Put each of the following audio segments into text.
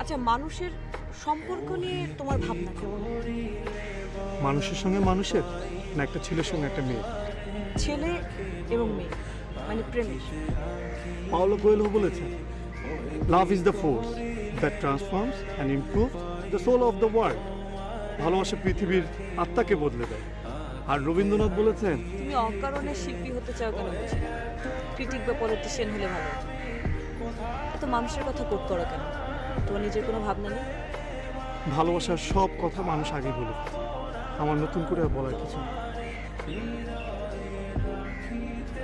আচ্ছা মানুষের সম্পর্ক নিয়ে তোমার ভাবনা কেমন মানুষের সঙ্গে মানুষের না একটা ছেলের সঙ্গে একটা মেয়ে ছেলে এবং মেয়ে মানে প্রেমিক পাওলো কোয়েলো বলেছে love is the force that transforms and improve the soul of the world ভালোবাসা পৃথিবীর আত্মাকে বদলে দেয়। আর রবীন্দ্রনাথ বলেছেন তুমি অকারণে শিল্পী হতে চাও কেন ক্রিটিক বা পলিটিশিয়ান হলে ভালো। এত মানুষের কথা কোট করো কেন? তোমার নিজের কোনো ভাবনা নেই? ভালোবাসার সব কথা মানুষ আগে বলে আমার নতুন করে আর বলার কিছু নেই।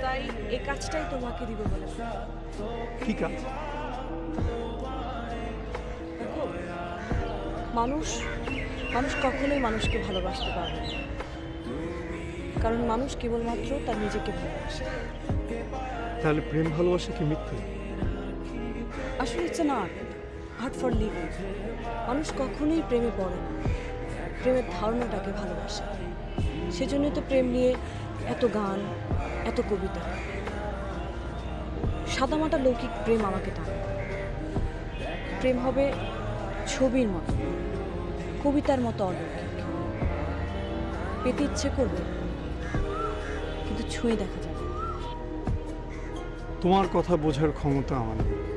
তাই এই কাজটাই তোমাকে দিব বলে। ঠিক আছে দেখো মানুষ মানুষ কখনোই মানুষকে ভালোবাসতে পারবে না। কারণ মানুষ কেবলমাত্র তার নিজেকে ভালোবাসে। তাহলে প্রেম ভালোবাসা কি মিথ্যে? আসলে it's an art for living মানুষ কখনোই প্রেমে পড়ে না। প্রেমের ধারণাটাকে ভালোবাসে। সেজন্যই তো প্রেম নিয়ে এত গান, এত কবিতা। সাদামাটা লৌকিক প্রেম আমাকে টানে। প্রেম হবে ছবির মতো, কবিতার মতো অলৌকিক। পেতে ইচ্ছে করবে, কিন্তু ছুঁয়ে দেখা যাবে। তোমার কথা বোঝার ক্ষমতা আমার নেই।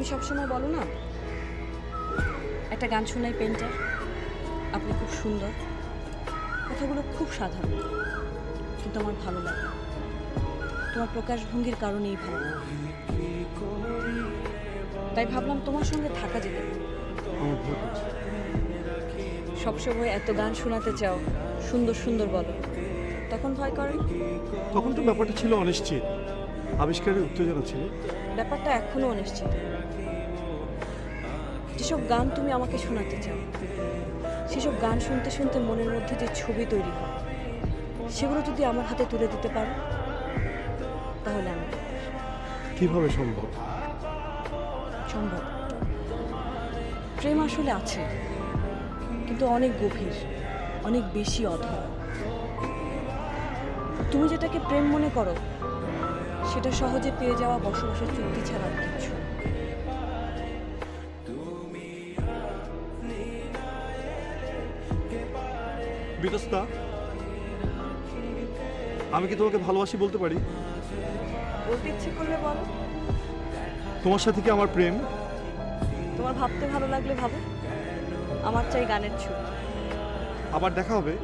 তুমি সবসময় বলো না? একটা গান শোনাই পেন্টার আপনি খুব সুন্দর। কথাগুলো খুব সাধারণ, কিন্তু আমার ভালো লাগে। তোমার প্রকাশভঙ্গির কারণেই ভালো লাগে। তাই ভাবলাম তোমার সঙ্গে থাকা যেতে সবসময় এত গান শোনাতে চাও, সুন্দর সুন্দর বলো। তখন ভয় করে। তখন তো ব্যাপারটা ছিল অনিশ্চিত। আবিষ্কারের উত্তেজনা ছিল? ব্যাপারটা এখনও অনিশ্চিত। যেসব গান তুমি আমাকে শোনাতে চাও সেসব গান শুনতে শুনতে মনের মধ্যে যে ছবি তৈরি হয় সেগুলো যদি আমার হাতে তুলে দিতে পারো তাহলে আমি কীভাবে সম্ভব? সম্ভব। প্রেম আসলে আছে কিন্তু অনেক গভীর অনেক বেশি অধর তুমি যেটাকে প্রেম মনে করো সেটা সহজে পেয়ে যাওয়া বসবাসের চুক্তি ছাড়া আর কিছু। বিতস্তা আমি কি তোমাকে ভালোবাসি বলতে পারি? বলতে ইচ্ছে করলে বলো। তোমার সাথে কি আমার প্রেম? তোমার ভাবতে ভালো লাগলে ভাবো। আমার চাই গানের ছবি। আবার দেখা হবে?